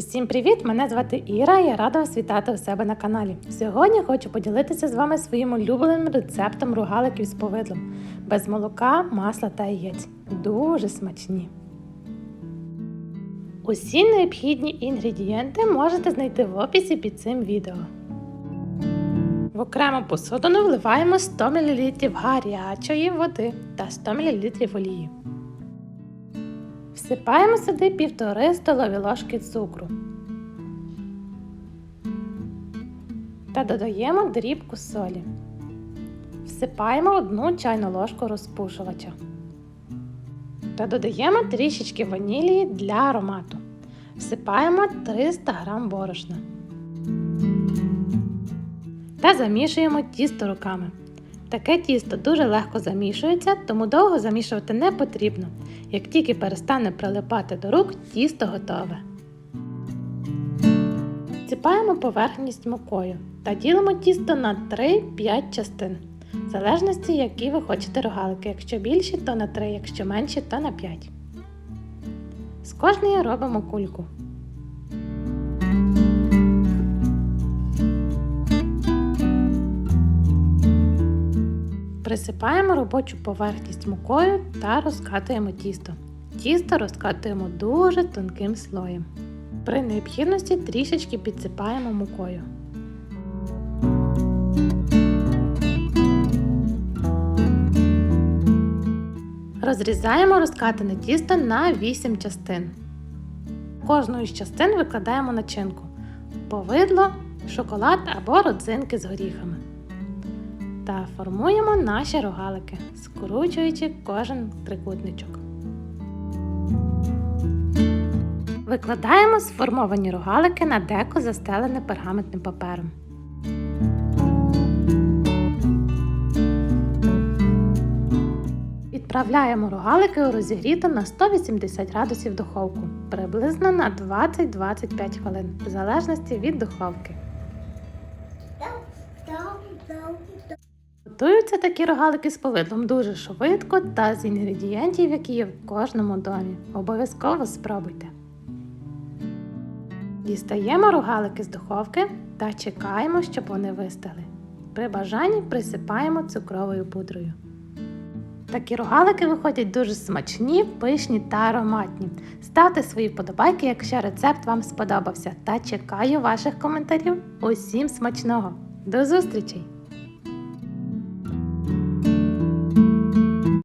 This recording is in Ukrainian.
Усім привіт! Мене звати Іра. Я рада вас вітати у себе на каналі. Сьогодні хочу поділитися з вами своїм улюбленим рецептом ругаликів з повидлом без молока, масла та яєць. Дуже смачні. Усі необхідні інгредієнти можете знайти в описі під цим відео. В окрему посудину вливаємо 100 мл гарячої води та 100 мл олії. Всипаємо сюди 1,5 столові ложки цукру та додаємо дрібку солі. Всипаємо 1 чайну ложку розпушувача та додаємо трішечки ванілії для аромату. Всипаємо 300 г борошна та замішуємо тісто руками. Таке тісто дуже легко замішується, тому довго замішувати не потрібно. Як тільки перестане прилипати до рук, тісто готове. Сипаємо поверхність мукою та ділимо тісто на 3-5 частин, в залежності, які ви хочете рогалики. Якщо більші, то на 3, якщо менші, то на 5. З кожної робимо кульку. Присипаємо робочу поверхність мукою та розкатуємо тісто. Тісто розкатуємо дуже тонким слоєм. При необхідності трішечки підсипаємо мукою. Розрізаємо розкатане тісто на 8 частин. Кожну із частин викладаємо начинку повидло, шоколад або родзинки з горіхами та формуємо наші рогалики, скручуючи кожен трикутничок. Викладаємо сформовані рогалики на деко застелене пергаментним папером. Відправляємо рогалики у розігріту на 180 градусів духовку приблизно на 20-25 хвилин, в залежності від духовки. Готуються такі рогалики з повидлом дуже швидко та з інгредієнтів, які є в кожному домі. Обов'язково спробуйте. Дістаємо рогалики з духовки та чекаємо, щоб вони вистигли. При бажанні присипаємо цукровою пудрою. Такі рогалики виходять дуже смачні, пишні та ароматні. Ставте свої вподобайки, якщо рецепт вам сподобався, та чекаю ваших коментарів. Усім смачного! До зустрічей!